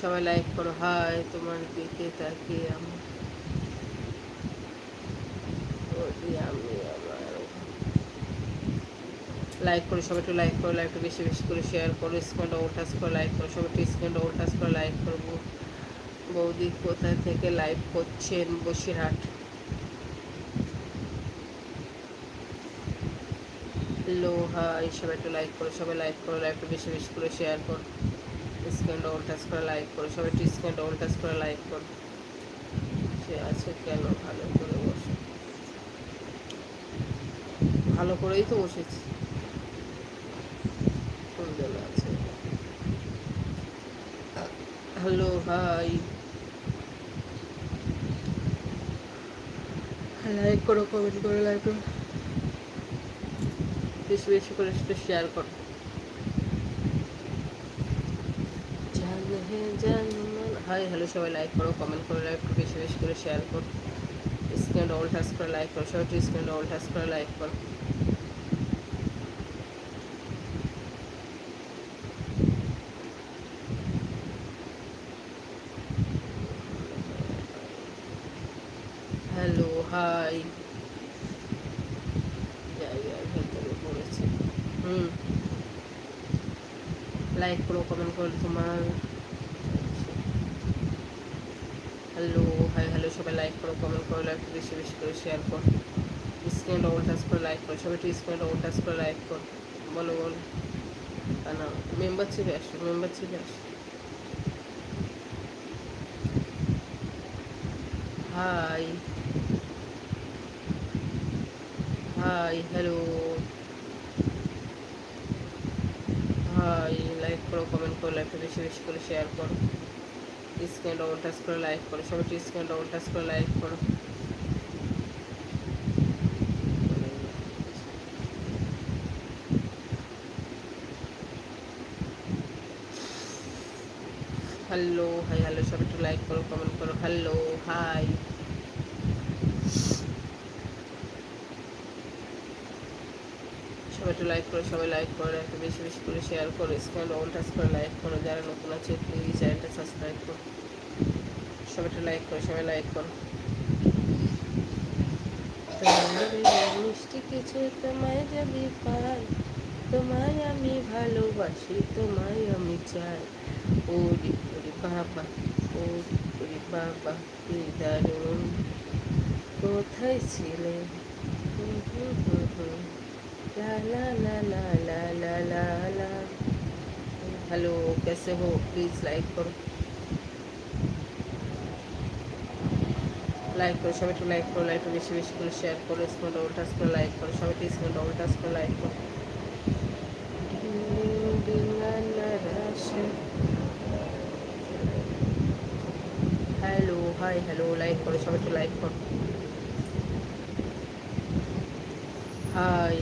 সবাই লাইক করো হাই তোমার দিকে তাকিয়ে আমি। আমার। লাইক করো, সবাই একটু লাইক করো লাইকটা বেশি বেশি করে শেয়ার করো স্ক্রিনটা টাচ করে লাইক করো, সবাই একটু স্ক্রিনটা টাচ করে লাইক করব বৌদি কোথায় থেকে লাইভ করছেন বসিরহাট? হ্যালো হাই সবাই একটু লাইক করো, সবাই লাইক করো লাইকটা বেশি বেশি করে শেয়ার করো। স্ক্রিনটা ওল টাচ করে লাইক করো, সবাই একটু স্ক্রিনটা ওল টাচ করে লাইক করো। সে আছে কেন ভালো করে বসে। ভালো করেই তো বসেছি। আছে? Hello, hi. লাইক করো, কমেন্ট করো, লাইক করো। বেশি বেশি করে একটু শেয়ার করো। হাই হ্যালো সবাই লাইক করো কমেন্ট করো লাইক করো, বেশি বেশি করে শেয়ার করো। স্ক্রিন অল টাচ করে লাইক করো, সবাই স্ক্রিন অল টাচ করে লাইক করো। হ্যালো হাই জায়গার ভেতরে পড়েছে হুম। লাইক করো কমেন্ট করো তোমার। হ্যালো, হাই, হ্যালো, সবাই লাইক করো কমেন্ট করো লাইক বেশি বেশি করে শেয়ার করো। স্ক্রিন ওল টাচ করে লাইক করো, সবাই স্ক্রিন ওল টাচ করে লাইক করো। বলো বলো। না মেম্বারশিপে আসো মেম্বারশিপে আসো hi hi hello hi like করো কমেন্ট করো লাইকটা বেশি বেশি করে শেয়ার করো। স্ক্রিন ডবল টাচ করে লাইক করো। সবাই স্ক্রিন ডবল টাচ করে লাইক করো। হ্যালো, হাই, হ্যালো, সবাই একটু লাইক করো, কমেন্ট করো। Hello, hi. প্রথমে একটু লাইক করে, সবাই লাইক করে, একটু বেশি বেশি করে শেয়ার করো স্কল অল টাচ করে লাইক করো। যারা নতুন আছে প্লিজ চ্যানেলটা সাবস্ক্রাইব করো। সবাই একটু লাইক করো, সবাই লাইক করো। মিষ্টি কিছু তোমায় যাবি পাই, তোমায় আমি ভালোবাসি, তোমায় আমি চাই। ওরি ওরি বাবা, ওরি ওরি বাবা, কি দারুণ। কোথায় ছিলে? হুম হুম হুম হুম। हेलो कैसे हो प्लीज़ लाइक करो লাইক করো সবাই একটু লাইক করো লাইকটা বেশি বেশি করে শেয়ার করো স্ক্রিন ডবল টাচ করে লাইক করো সবাই একটু স্ক্রিন ডবল টাচ করে লাইক করো হ্যালো হাই হ্যালো লাইক করো সবাই একটু লাইক করো হাই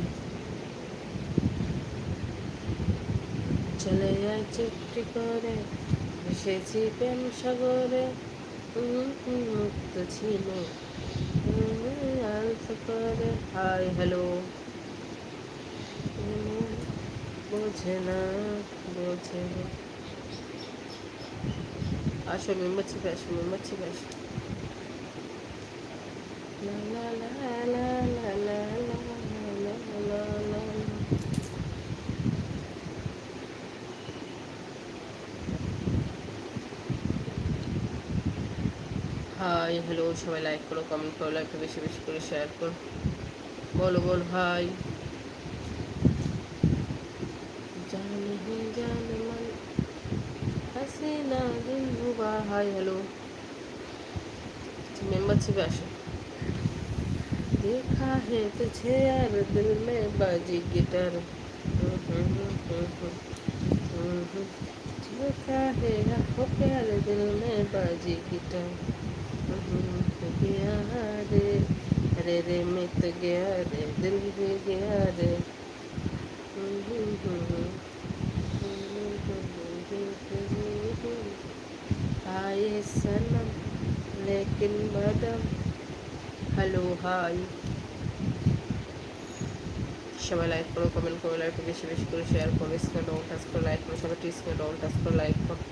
চলে যায় চুপটি করে এসেছি প্রেম সাগরে মুক্ত ছিল করে হাই হ্যালো বোঝে না বোঝে না আসো মেম্বারশিপে আসো মেম্বারশিপে আসো লা লা লা লা লা লা লা লা লা হাই হ্যালো সবাই লাইক করো কমেন্ট করো লাইকটা বেশি বেশি করে শেয়ার করো বলো বল হাই জানে হে জানে মন হাসিনা দিন রুবা হাই হ্যালো মেম্বারশিপে আসো देखा है तुझे यार दिल में बाजी गिटार देखा है हो प्यार दिल में बाजी गिटार गया रे अरे रे मिट गया रे दिल भी गया रे आए सनम लेकिन बदम হ্যালো হাই সবাই লাইক করো কমেন্ট করো লাইক বেশি বেশি করে শেয়ার করো স্ক্রিন ডবল টাচ করে লাইক করো সবাই স্ক্রিন ডবল টাচ করে লাইক করো